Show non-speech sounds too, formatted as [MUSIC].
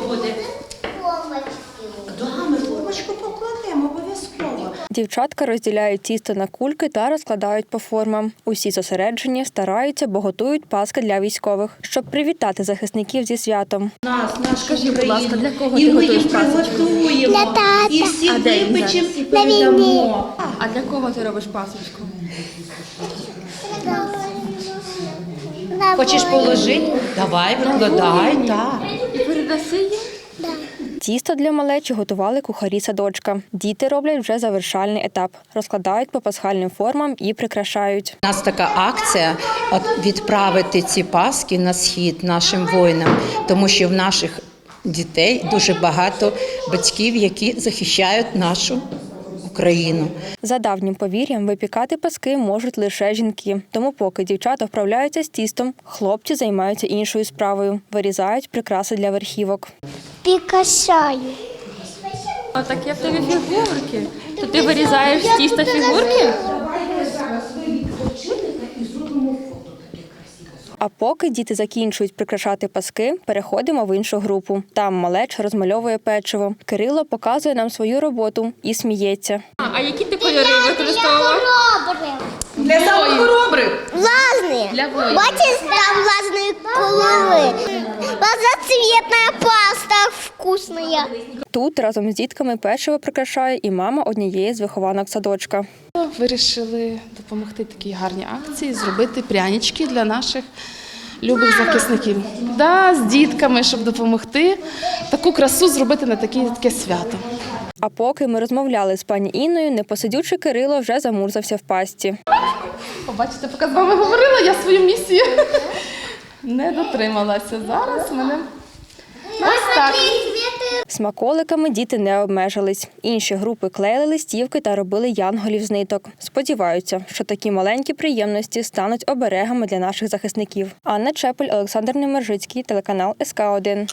що буде? Да, ми формочку покладемо обов'язково. Дівчатка розділяють тісто на кульки та розкладають по формам. Усі зосереджені, стараються, бо готують паски для військових, щоб привітати захисників зі святом. Нас, наш Скажи, будь ласка, для кого і ти ми готуєш їх пасочку? приготуємо. Для тата. І всі А де він випечемо зараз? і передамо. А для кого ти робиш пасочку? Хочеш положити? Давай, викладай, так. Передаси їм? Тісто для малечі готували кухарі садочка. Діти роблять вже завершальний етап, розкладають по пасхальним формам і прикрашають. У нас така акція відправити ці паски на схід нашим воїнам, тому що в наших дітей дуже багато батьків, які захищають нашу Україну. За давнім повір'ям, випікати паски можуть лише жінки. Тому, поки дівчата вправляються з тістом, хлопці займаються іншою справою, вирізають прикраси для верхівок. Пікашаю. А так я в тебе фігурки. То ти вирізаєш з тіста фігурки? А поки діти закінчують прикрашати паски, переходимо в іншу групу. Там малеч розмальовує печиво. Кирило показує нам свою роботу і сміється. А, а які ти кольори використовував? Для самохоробрих. Влажные. Воїнів. Бачиш, там влажные колоры. Разноцветная паста вкусная. Тут разом з дітками печиво прикрашає і мама однієї з вихованок садочка. Вирішили допомогти такій гарній акції, зробити прянички для наших любих захисників. Да, з дітками, щоб допомогти таку красу зробити на таке, таке свято. А поки ми розмовляли з пані Інною, непосидючий Кирило вже замурзався в пасті. Побачите, поки з вами говорила, я свою місію [LAUGHS] не дотрималася. Зараз мене ось так. Смаколиками діти не обмежились. Інші групи клеїли листівки та робили янголів з ниток. Сподіваються, що такі маленькі приємності стануть оберегами для наших захисників. Анна Чепель, Олександр Немержицький, телеканал СК 1